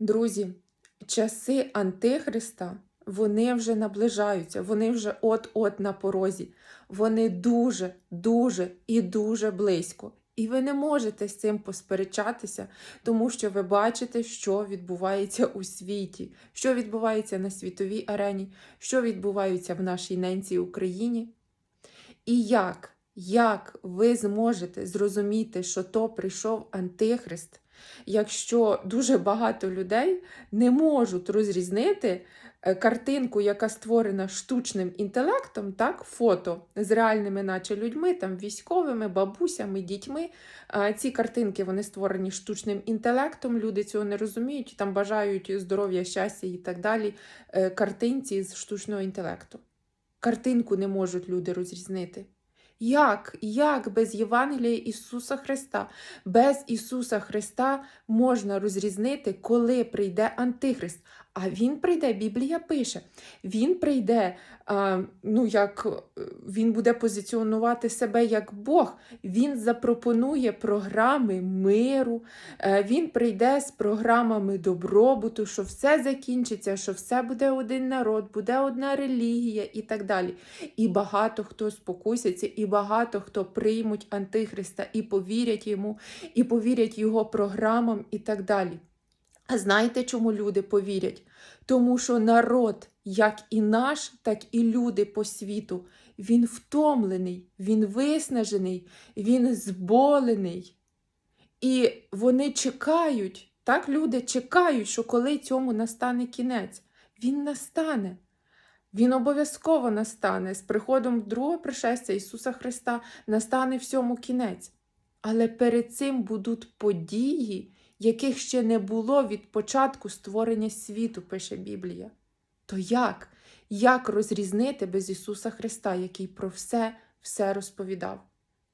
Друзі, часи Антихриста, вони вже наближаються, вони вже от-от на порозі. Вони дуже, дуже і дуже близько. І ви не можете з цим посперечатися, тому що ви бачите, що відбувається у світі, що відбувається на світовій арені, що відбувається в нашій ненці Україні. І як, як ви зможете зрозуміти, що то прийшов Антихрист, якщо дуже багато людей не можуть розрізнити е, картинку, яка створена штучним інтелектом, так, фото з реальними, наче людьми, там військовими, бабусями, дітьми. Ці картинки вони створені штучним інтелектом. Люди цього не розуміють, там бажають здоров'я, щастя і так далі. е, Картинці з штучного інтелекту. Картинку не можуть люди розрізнити. Як? Як без Євангелія Ісуса Христа? Без Ісуса Христа можна розрізнити, коли прийде Антихрист. А Він прийде, Біблія пише. Він прийде, ну як він буде позиціонувати себе як Бог. Він запропонує програми миру, е, він прийде з програмами добробуту, що все закінчиться, що все буде один народ, буде одна релігія і так далі. І багато хто спокуситься, і багато хто приймуть Антихриста і повірять йому, і повірять його програмам і так далі. А знаєте, чому люди повірять? Тому що народ, як і наш, так і люди по світу, він втомлений, він виснажений, він зболений. І вони чекають, так люди чекають, що коли цьому настане кінець, він настане. Він обов'язково настане. З приходом другого пришестя Ісуса Христа настане всьому кінець. Але перед цим будуть події, яких ще не було від початку створення світу, пише Біблія. То як? Як розрізнити без Ісуса Христа, який про все, все розповідав?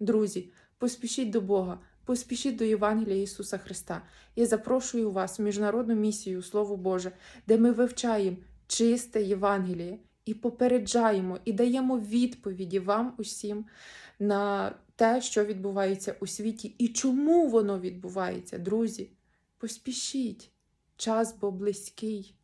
Друзі, поспішіть до Бога, поспішіть до Євангелія Ісуса Христа. Я запрошую вас в міжнародну місію Слово Боже, де ми вивчаємо чисте Євангеліє і попереджаємо, і даємо відповіді вам усім на те, що відбувається у світі, і чому воно відбувається, друзі. Поспішіть, час бо близький.